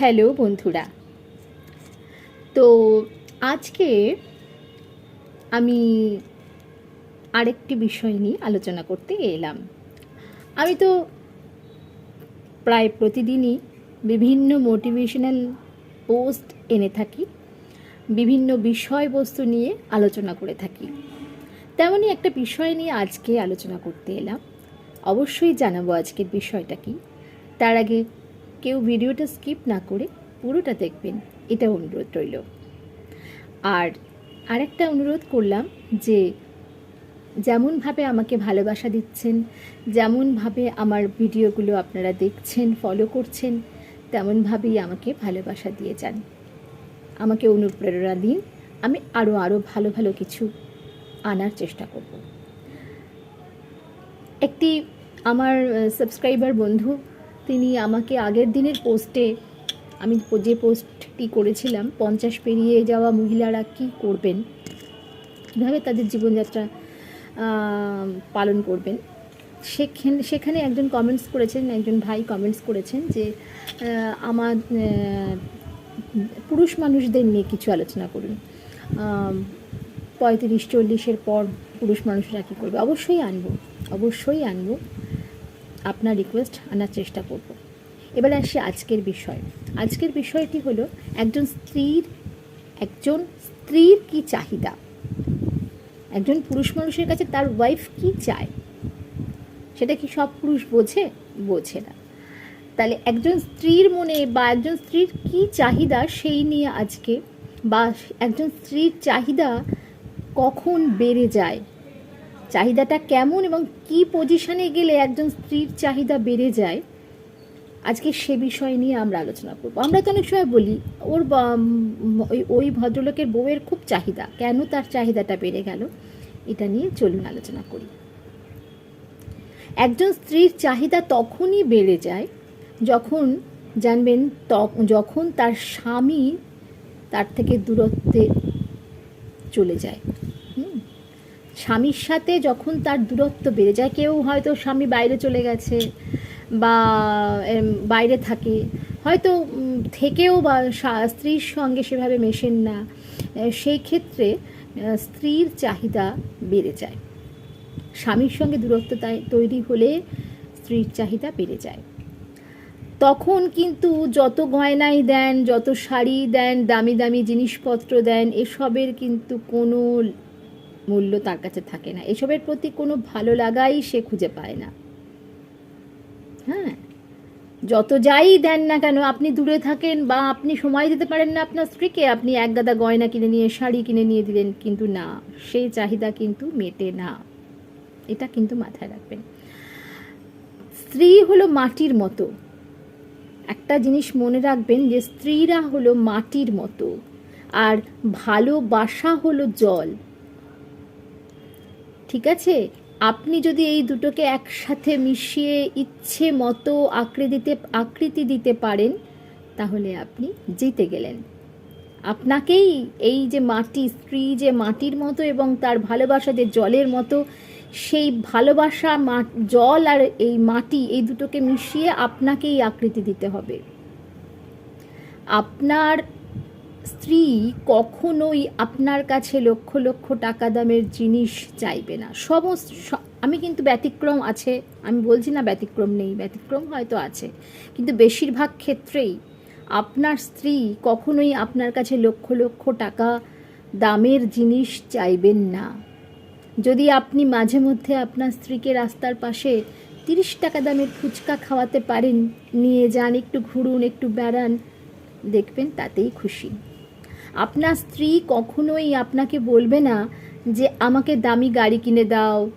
Hello বন্ধুরা। তো আজকে আমি আরেকটি বিষয় নিয়ে আলোচনা করতে এলাম। আমি তো প্রায় প্রতিদিনই বিভিন্ন মোটিভেশনাল পোস্ট এনে থাকি, বিভিন্ন বিষয়বস্তু নিয়ে আলোচনা করে থাকি। তেমনই একটা বিষয় নিয়ে আজকে আলোচনা করতে এলাম। অবশ্যই জানাব আজকের বিষয়টা কি। তার আগে কেউ ভিডিওটা স্কিপ না করে পুরোটা দেখবেন। এটা অনুরোধ রইল। আর আরেকটা অনুরোধ করলাম যে যেমনভাবে আমাকে ভালোবাসা দিচ্ছেন, যেমনভাবে আমার ভিডিওগুলো আপনারা দেখছেন ফলো করছেন, তেমনভাবেই আমাকে ভালোবাসা দিয়ে যান। আমাকে অনুপ্রেরণা দিন। আমি আরও আরও ভালো ভালো কিছু আনার চেষ্টা করব। একটি আমার সাবস্ক্রাইবার বন্ধু তিনি আমাকে আগের দিনের পোস্টে আমি যে পোস্টটি করেছিলাম, পঞ্চাশ পেরিয়ে যাওয়া মহিলারা কি করবেন? কীভাবে তাদের জীবনযাত্রা পালন করবেন? সেখানে সেখানে একজন কমেন্টস করেছেন, একজন ভাই কমেন্টস করেছেন যে আমার পুরুষ মানুষদের নিয়ে কিছু আলোচনা করুন। পঁয়ত্রিশ, চল্লিশের পর পুরুষ মানুষরা কী করবে? অবশ্যই আনব অবশ্যই আনব। আপনার রিকোয়েস্ট আনার চেষ্টা করব। এবার আসি আজকের বিষয়। আজকের বিষয়টি হলো, একজন স্ত্রীর একজন স্ত্রীর কি চাহিদা? একজন পুরুষ মানুষের কাছে তার ওয়াইফ কি চায়? সেটা কি সব পুরুষ বোঝে? বোঝে না। তাহলে একজন স্ত্রীর মনে বা একজন স্ত্রীর কি চাহিদা সেই নিয়ে আজকে বা একজন স্ত্রীর চাহিদা কখন বেড়ে যায়? চাহিদাটা কেমন এবং কি পজিশনে গেলে একজন স্ত্রীর চাহিদা বেড়ে যায়, আজকে সে বিষয় নিয়ে আমরা আলোচনা করব। আমরা তো অনেক সময় বলি, ওর ওই ওই ভদ্রলোকের বউয়ের খুব চাহিদা, কেন তার চাহিদাটা বেড়ে গেল? এটা নিয়ে চলুন আলোচনা করি। একজন স্ত্রীর চাহিদা তখনই বেড়ে যায় যখন, জানবেন যখন তার স্বামী তার থেকে দূরত্বে চলে যায়। স্বামীর সাথে যখন তার দূরত্ব বেড়ে যায়, কেউ হয়তো স্বামী বাইরে চলে গেছে বা বাইরে থাকে, হয়তো থেকেও বা স্ত্রীর সঙ্গে সেভাবে মেশেন না সেই ক্ষেত্রে স্ত্রীর চাহিদা বেড়ে যায়। স্বামীর সঙ্গে দূরত্ব তৈরি হলে স্ত্রীর চাহিদা বেড়ে যায়। তখন কিন্তু যত গয়নাই দেন, যত শাড়ি দেন, দামি দামি জিনিসপত্র দেন, এসবের কিন্তু কোনো মূল্য তার কাছে থাকে না। এসবের প্রতি কোনো ভালো লাগাই সে খুঁজে পায় না। হ্যাঁ? যত যাই দেন না কেন, আপনি দূরে থাকেন বা আপনি সময় দিতে পারেন না আপনার স্ত্রীকে, আপনি এক গাদা গয়না কিনে নিয়ে, শাড়ি কিনে নিয়ে দিলেন কিন্তু না, সেই চাহিদা কিন্তু মেটে না। এটা কিন্তু মাথায় রাখবেন। স্ত্রী হলো মাটির মতো। একটা জিনিস মনে রাখবেন যে, স্ত্রীরা হলো মাটির মতো। আর ভালোবাসা হলো জল। ঠিক আছে? আপনি যদি এই দুটোকে একসাথে মিশিয়ে ইচ্ছে মতো আকৃতিতে আকৃতি দিতে পারেন, তাহলে আপনি জিতে গেলেন। আপনাকেই এই যে মাটি, স্ত্রী যে মাটির মতো এবং তার ভালোবাসা যে জলের মতো, সেই ভালোবাসা জল আর এই মাটি, এই দুটোকে মিশিয়ে আপনাকেই আকৃতি দিতে হবে। আপনার স্ত্রী কখনোই আপনার কাছে লক্ষ লক্ষ টাকা দামের জিনিস চাইবে না। সমস্ত আমি কিন্তু ব্যতিক্রম আছে, আমি বলছি না ব্যতিক্রম নেই, ব্যতিক্রম হয়তো আছে। কিন্তু বেশিরভাগ ক্ষেত্রেই আপনার স্ত্রী কখনোই আপনার কাছে লক্ষ লক্ষ টাকা দামের জিনিস চাইবেন না। যদি আপনি মাঝে মধ্যে আপনার স্ত্রীকে রাস্তার পাশে তিরিশ টাকা দামের ফুচকা খাওয়াতে পারেন, নিয়ে যান, একটু ঘুরুন, একটু বেড়ান, দেখবেন তাতেই খুশি। আপনার স্ত্রী কখনোই আপনাকে বলবে না যে আমাকে দামি গাড়ি কিনে দাও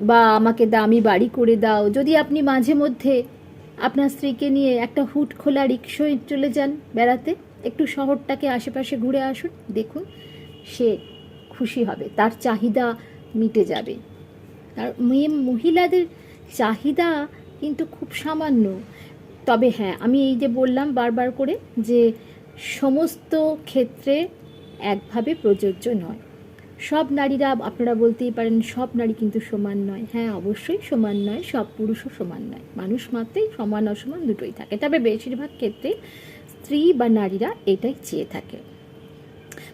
বা আমাকে দামি বাড়ি করে দাও। যদি আপনি মাঝে মধ্যে আপনার স্ত্রীকে নিয়ে একটা হুট খোলা রিক্সায় চলে যান বেড়াতে, একটু শহরটাকে আশেপাশে ঘুরে আসুন, দেখুন সে খুশি হবে, তার চাহিদা মিটে যাবে। আর মেয়ে মহিলাদের চাহিদা কিন্তু খুব সামান্য। তবে হ্যাঁ আমি এই যে বললাম বারবার করে যে সমস্ত ক্ষেত্রে একভাবে প্রযোজ্য নয়। সব নারীরা আপনারা বলতেই পারেন সব নারী কিন্তু সমান নয়। হ্যাঁ অবশ্যই সমান নয়, সব পুরুষও সমান নয়। মানুষ মাত্রেই সমান অসমান দুটোই থাকে। তবে বেশিরভাগ ক্ষেত্রে স্ত্রী বা নারীরা এটাই চেয়ে থাকে।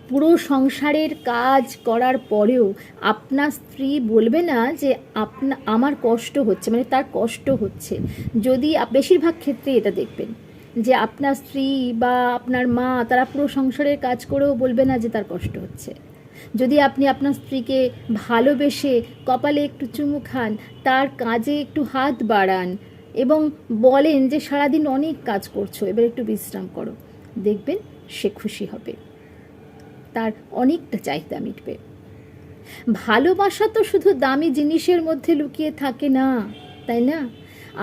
পুরো সংসারের কাজ করার পরেও আপনার স্ত্রী বলবে না যে আপনা, আমার কষ্ট হচ্ছে মানে তার কষ্ট হচ্ছে। যদি বেশিরভাগ ক্ষেত্রে এটা দেখবেন। যে আপনার স্ত্রী বা আপনার মা তারা পুরো সংসারের কাজ করেও বলবে না যে তার কষ্ট হচ্ছে। যদি আপনি আপনার স্ত্রীকে ভালোবেসে কপালে একটু চুমু খান, তার কাজে একটু হাত বাড়ান এবং বলেন যে সারাদিন অনেক কাজ করছ, এবার একটু বিশ্রাম করো, দেখবেন সে খুশি হবে। তার অনেকটা চাহিদা মিটবে। ভালোবাসা তো শুধু দামি জিনিসের মধ্যে লুকিয়ে থাকে না, তাই না?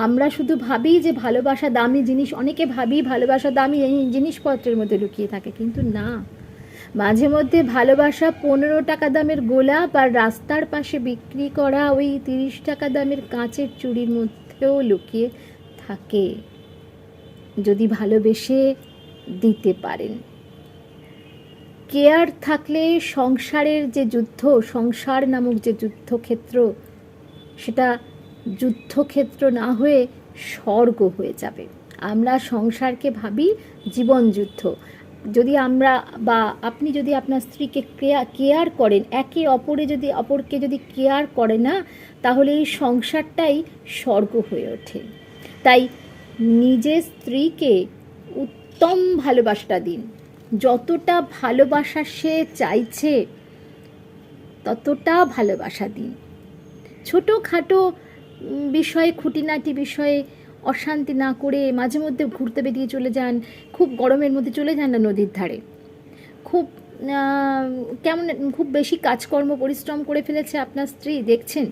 আমরা শুধু ভাবি যে ভালোবাসা দামি জিনিস, অনেকে ভাবি ভালোবাসা দামি এই জিনিসপত্রের মধ্যে লুকিয়ে থাকে, কিন্তু না। মাঝে মধ্যে ভালোবাসা পনেরো টাকা দামের গোলাপ আর রাস্তার পাশে বিক্রি করা ওই তিরিশ টাকা দামের কাঁচের চুড়ির মধ্যেও লুকিয়ে থাকে, যদি ভালোবেসে দিতে পারেন। কেয়ার থাকলে সংসারের যে যুদ্ধ, সংসার নামক যে যুদ্ধক্ষেত্র, সেটা যুদ্ধক্ষেত্র না হয়ে স্বর্গ হয়ে যাবে। আমরা সংসারকে ভাবি জীবন যুদ্ধ। যদি আমরা বা আপনি যদি আপনার স্ত্রীকে কেয়ার করেন, একে অপরে যদি, অপরকে যদি কেয়ার করে না, তাহলে এই সংসারটাই স্বর্গ হয়ে ওঠে। তাই নিজের স্ত্রীকে উত্তম ভালোবাসাটা দিন। যতটা ভালোবাসা সে চাইছে, ততটা ভালোবাসা দিন। ছোটোখাটো বিষয়ে, খুঁটিনাটি বিষয়ে অশান্তি না করে মাঝে মধ্যে ঘুরতে বেরিয়ে চলে যান, খুব গরমের মধ্যে চলে যান না নদীর ধারে। খুব কেমন, খুব বেশি কাজকর্ম, পরিশ্রম করে ফেলেছে আপনার স্ত্রী, দেখছেন?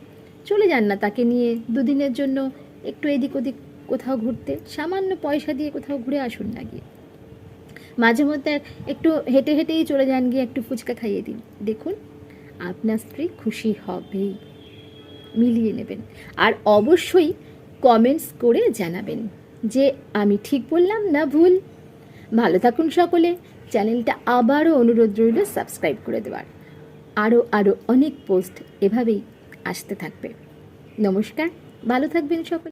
চলে যান না তাকে নিয়ে দুদিনের জন্য একটু এদিক ওদিক কোথাও ঘুরতে। সামান্য পয়সা দিয়ে কোথাও ঘুরে আসুন না গিয়ে। মাঝে মধ্যে একটু হেঁটে হেঁটেই চলে যান গিয়ে একটু ফুচকা খাইয়ে দিন। দেখুন, আপনার স্ত্রী খুশি হবেই। মিলিয়ে নেবেন। আর অবশ্যই কমেন্টস করে জানাবেন যে আমি ঠিক বললাম না ভুল? ভালো থাকুন সকলে। চ্যানেলটা আবারও অনুরোধ রইল সাবস্ক্রাইব করে দেওয়ার। আরও আরও অনেক পোস্ট এভাবেই আসতে থাকবে। নমস্কার, ভালো থাকবেন সকলে।